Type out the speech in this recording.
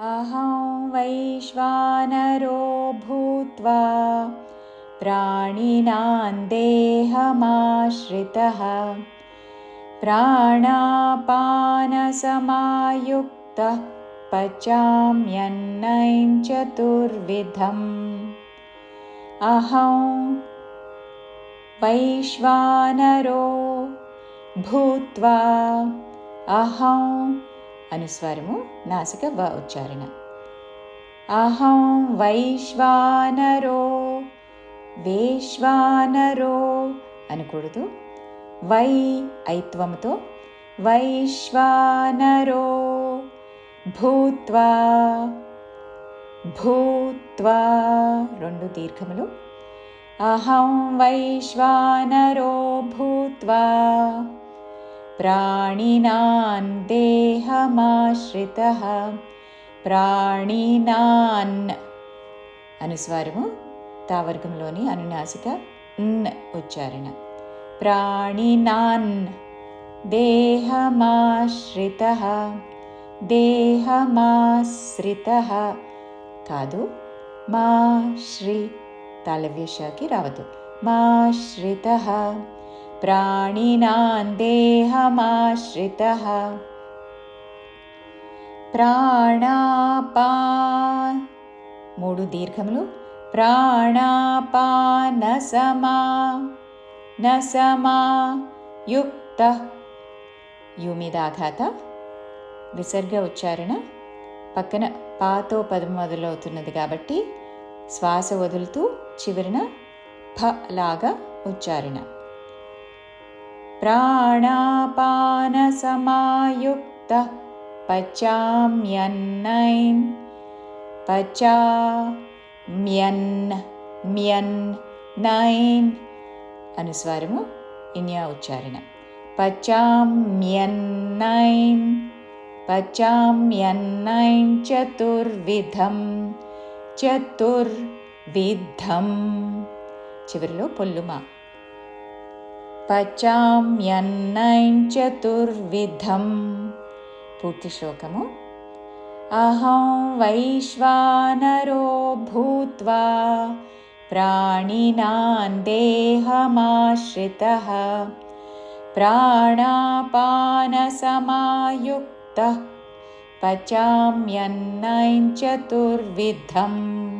अहं वैश्वानरो भूत्वा प्राणिनां देहमाश्रितः। प्राणापानसमायुक्तः पचाम्यन्नं चतुर्विधम्। अहं वैश्वानरो भूत्वा अहं అనుస్వరము నాసిక వ ఉచ్చారణ. అహం వైశ్వానరో వేశ్వానరో అనకూడదు. వై ఐత్వముతో వైశ్వానరో భూత్వా భూత్వా రెండు దీర్ఘములు. అహం వైశ్వానరో భూత్వా प्राणिनान् देहमाश्रितः। ప్రాణినాన్ అనుస్వారము తావర్గంలోని అనునాసిక న్ ఉచ్చారణ. ప్రాణినాన్ దేహమాశ్రిత దేహమాశ్రిత కాదు మా శ్రీ తాళవ్యషకి రావద్దు. మాశ్రిత प्राणिनां देहमाश्रितः। प्राणापा మూడు దీర్ఘములు ప్రాణాపానసమా నసమా యుక్త యు మీద ఆఘాత విసర్గ ఉచ్చారణ పక్కన పాతో పదం మొదలవుతున్నది కాబట్టి శ్వాస వదులుతూ చివరిన ఫ లాగా ఉచ్చారణ. ప్రాణాపానసమాయుక్త పచామ్యన్నైన్ పచా మ్యన్ మ్యన్ నైన్ అనుస్వారము ఇన్యా ఉచ్చారణ పచామ్యన్నైన్ పచామ్యన్నైన్ చతుర్విధం చతుర్విధం చివరిలో పొల్లుమా पचां यन्नै पूर्तिश्लोकमु। अहं वैश्वानरो भूत्वा प्राणिनां देहमाश्रितः। प्राणापानसमायुक्तः। पचां चतुर्विधम्।